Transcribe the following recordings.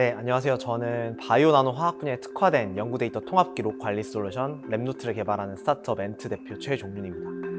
네, 안녕하세요. 저는 바이오 나노 화학 분야에 특화된 연구 데이터 통합 기록 관리 솔루션 랩노트를 개발하는 스타트업 엔트 대표 최종윤입니다.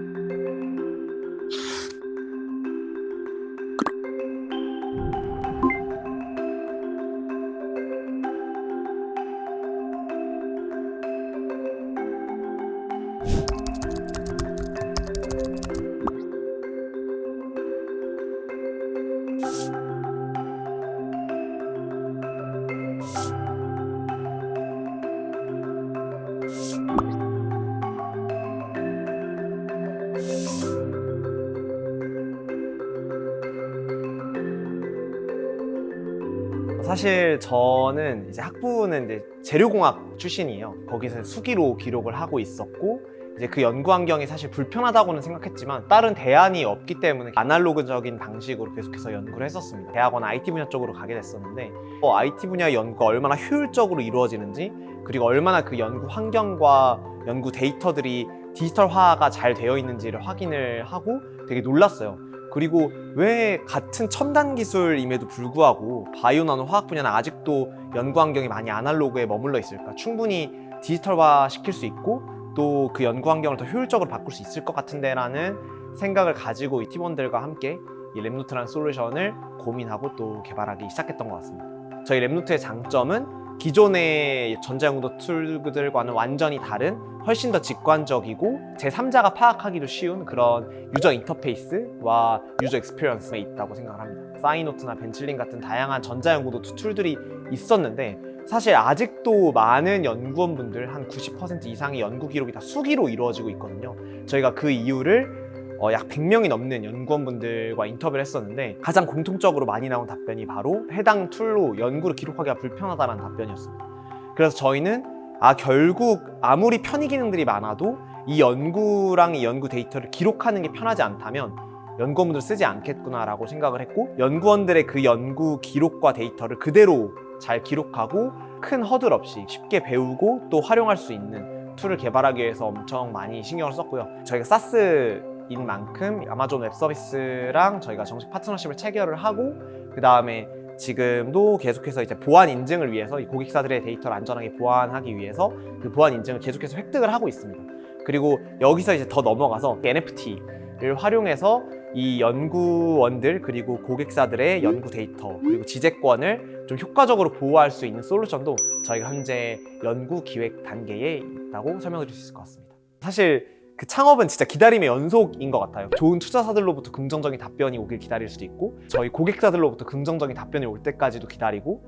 사실 저는 이제 학부는 이제 재료공학 출신이에요. 거기서 수기로 기록을 하고 있었고 이제 그 연구 환경이 사실 불편하다고는 생각했지만 다른 대안이 없기 때문에 아날로그적인 방식으로 계속해서 연구를 했었습니다. 대학원 IT 분야 쪽으로 가게 됐었는데 어, IT 분야 연구가 얼마나 효율적으로 이루어지는지 그리고 얼마나 그 연구 환경과 연구 데이터들이 디지털화가 잘 되어 있는지를 확인을 하고 되게 놀랐어요. 그리고 왜 같은 첨단 기술임에도 불구하고 바이오 나노 화학 분야는 아직도 연구 환경이 많이 아날로그에 머물러 있을까? 충분히 디지털화 시킬 수 있고 또 그 연구 환경을 더 효율적으로 바꿀 수 있을 것 같은데라는 생각을 가지고 이 팀원들과 함께 이 랩노트라는 솔루션을 고민하고 또 개발하기 시작했던 것 같습니다. 저희 랩노트의 장점은 기존의 전자연구도 툴들과는 완전히 다른 훨씬 더 직관적이고 제3자가 파악하기도 쉬운 그런 유저 인터페이스와 유저 익스피리언스에 있다고 생각을 합니다. 사이노트나 벤칠린 같은 다양한 전자연구도 툴들이 있었는데 사실 아직도 많은 연구원분들 한 90% 이상의 연구 기록이 다 수기로 이루어지고 있거든요. 저희가 그 이유를 어, 약 100명이 넘는 연구원분들과 인터뷰를 했었는데 가장 공통적으로 많이 나온 답변이 바로 해당 툴로 연구를 기록하기가 불편하다는 답변이었습니다. 그래서 저희는 아 결국 아무리 편의 기능들이 많아도 이 연구랑 이 연구 데이터를 기록하는 게 편하지 않다면 연구원분들 쓰지 않겠구나라고 생각을 했고 연구원들의 그 연구 기록과 데이터를 그대로 잘 기록하고 큰 허들 없이 쉽게 배우고 또 활용할 수 있는 툴을 개발하기 위해서 엄청 많이 신경을 썼고요. 저희가 사스 인 만큼 아마존 웹 서비스랑 저희가 정식 파트너십을 체결을 하고 그 다음에 지금도 계속해서 이제 보안 인증을 위해서 이 고객사들의 데이터를 안전하게 보안하기 위해서 그 보안 인증을 계속해서 획득을 하고 있습니다. 그리고 여기서 이제 더 넘어가서 NFT를 활용해서 이 연구원들 그리고 고객사들의 연구 데이터 그리고 지재권을 좀 효과적으로 보호할 수 있는 솔루션도 저희가 현재 연구 기획 단계에 있다고 설명을 드릴 수 있을 것 같습니다. 사실 그 창업은 진짜 기다림의 연속인 것 같아요. 좋은 투자사들로부터 긍정적인 답변이 오길 기다릴 수도 있고 저희 고객사들로부터 긍정적인 답변이 올 때까지도 기다리고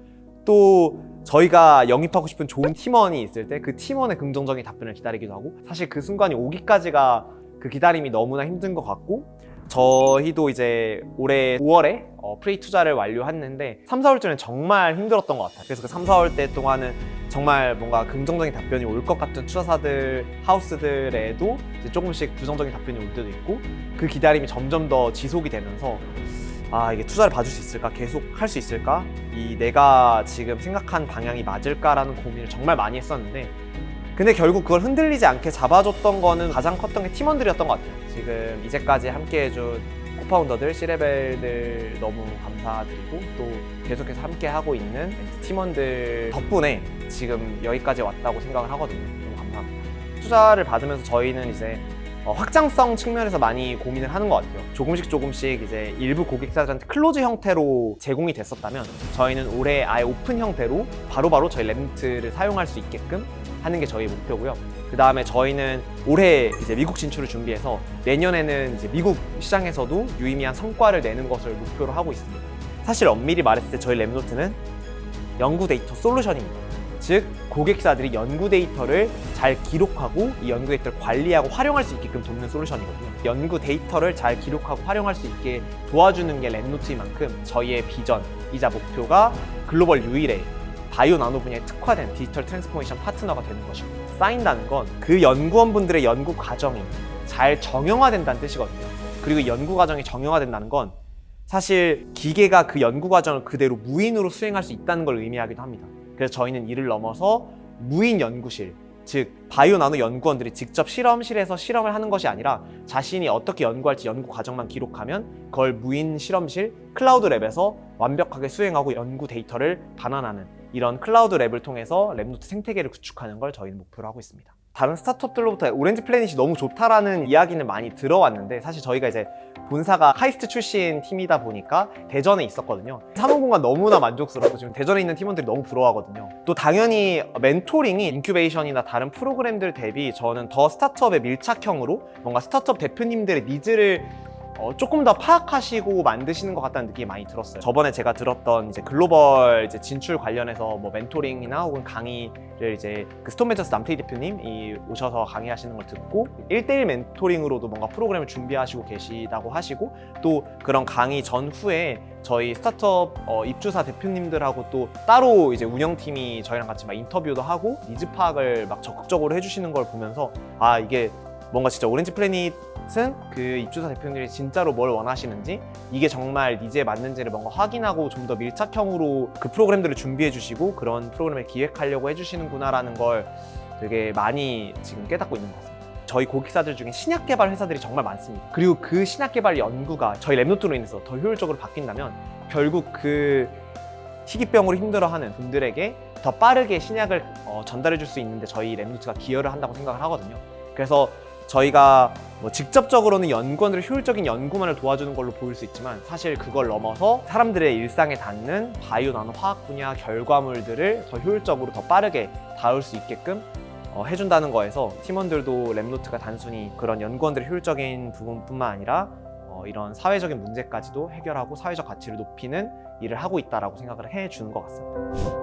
또 저희가 영입하고 싶은 좋은 팀원이 있을 때 그 팀원의 긍정적인 답변을 기다리기도 하고 사실 그 순간이 오기까지가 그 기다림이 너무나 힘든 것 같고 저희도 이제 올해 5월에 어, 프레이 투자를 완료했는데 3, 4월쯤엔 정말 힘들었던 것 같아요. 그래서 그 3, 4월 때 동안은 정말 뭔가 긍정적인 답변이 올 것 같은 투자사들 하우스들에도 이제 조금씩 부정적인 답변이 올 때도 있고 그 기다림이 점점 더 지속이 되면서 아 이게 투자를 받을 수 있을까 계속 할 수 있을까 이 내가 지금 생각한 방향이 맞을까라는 고민을 정말 많이 했었는데 근데 결국 그걸 흔들리지 않게 잡아줬던 거는 가장 컸던 게 팀원들이었던 것 같아요. 지금 이제까지 함께 해준 코파운더들, C레벨들 너무 감사드리고 또 계속해서 함께 하고 있는 팀원들 덕분에 지금 여기까지 왔다고 생각을 하거든요. 너무 감사합니다. 투자를 받으면서 저희는 이제 어, 확장성 측면에서 많이 고민을 하는 것 같아요. 조금씩 조금씩 이제 일부 고객사들한테 클로즈 형태로 제공이 됐었다면 저희는 올해 아예 오픈 형태로 바로바로 저희 랩트를 사용할 수 있게끔 하는 게 저희 목표고요. 그 다음에 저희는 올해 이제 미국 진출을 준비해서 내년에는 이제 미국 시장에서도 유의미한 성과를 내는 것을 목표로 하고 있습니다. 사실 엄밀히 말했을 때 저희 랩노트는 연구 데이터 솔루션입니다. 즉 고객사들이 연구 데이터를 잘 기록하고 이 연구 데이터를 관리하고 활용할 수 있게끔 돕는 솔루션이거든요. 연구 데이터를 잘 기록하고 활용할 수 있게 도와주는 게 랩노트인 만큼 저희의 비전이자 목표가 글로벌 유일의 바이오 나노 분야에 특화된 디지털 트랜스포메이션 파트너가 되는 것입니다. 쌓인다는 건 그 연구원분들의 연구 과정이 잘 정형화된다는 뜻이거든요. 그리고 이 연구 과정이 정형화된다는 건 사실 기계가 그 연구 과정을 그대로 무인으로 수행할 수 있다는 걸 의미하기도 합니다. 그래서 저희는 이를 넘어서 무인 연구실, 즉 바이오 나노 연구원들이 직접 실험실에서 실험을 하는 것이 아니라 자신이 어떻게 연구할지 연구 과정만 기록하면 그걸 무인 실험실 클라우드 랩에서 완벽하게 수행하고 연구 데이터를 반환하는 이런 클라우드 랩을 통해서 랩노트 생태계를 구축하는 걸 저희는 목표로 하고 있습니다. 다른 스타트업들로부터 오렌지 플래닛이 너무 좋다라는 이야기는 많이 들어왔는데 사실 저희가 이제 본사가 카이스트 출신 팀이다 보니까 대전에 있었거든요. 사무공간 너무나 만족스럽고 지금 대전에 있는 팀원들이 너무 부러워하거든요. 또 당연히 멘토링이 인큐베이션이나 다른 프로그램들 대비 저는 더 스타트업의 밀착형으로 뭔가 스타트업 대표님들의 니즈를 어, 조금 더 파악하시고 만드시는 것 같다는 느낌이 많이 들었어요. 저번에 제가 들었던 이제 글로벌 이제 진출 관련해서 뭐 멘토링이나 혹은 강의를 이제 그 스톤벤처스 남태희 대표님이 오셔서 강의하시는 걸 듣고 1대1 멘토링으로도 뭔가 프로그램을 준비하시고 계시다고 하시고 또 그런 강의 전후에 저희 스타트업 어, 입주사 대표님들하고 또 따로 이제 운영팀이 저희랑 같이 막 인터뷰도 하고 니즈 파악을 막 적극적으로 해주시는 걸 보면서 아 이게 뭔가 진짜 오렌지 플래닛은 그 입주사 대표님들이 진짜로 뭘 원하시는지 이게 정말 니즈에 맞는지를 뭔가 확인하고 좀 더 밀착형으로 그 프로그램들을 준비해 주시고 그런 프로그램을 기획하려고 해주시는구나라는 걸 되게 많이 지금 깨닫고 있는 것 같습니다. 저희 고객사들 중에 신약 개발 회사들이 정말 많습니다. 그리고 그 신약 개발 연구가 저희 랩노트로 인해서 더 효율적으로 바뀐다면 결국 그 희귀병으로 힘들어하는 분들에게 더 빠르게 신약을 어, 전달해 줄 수 있는데 저희 랩노트가 기여를 한다고 생각을 하거든요. 그래서 저희가 뭐 직접적으로는 연구원들의 효율적인 연구만을 도와주는 걸로 보일 수 있지만 사실 그걸 넘어서 사람들의 일상에 닿는 바이오 나노 화학 분야 결과물들을 더 효율적으로 더 빠르게 다룰 수 있게끔 어, 해준다는 거에서 팀원들도 랩노트가 단순히 그런 연구원들의 효율적인 부분뿐만 아니라 어, 이런 사회적인 문제까지도 해결하고 사회적 가치를 높이는 일을 하고 있다라고 생각을 해주는 것 같습니다.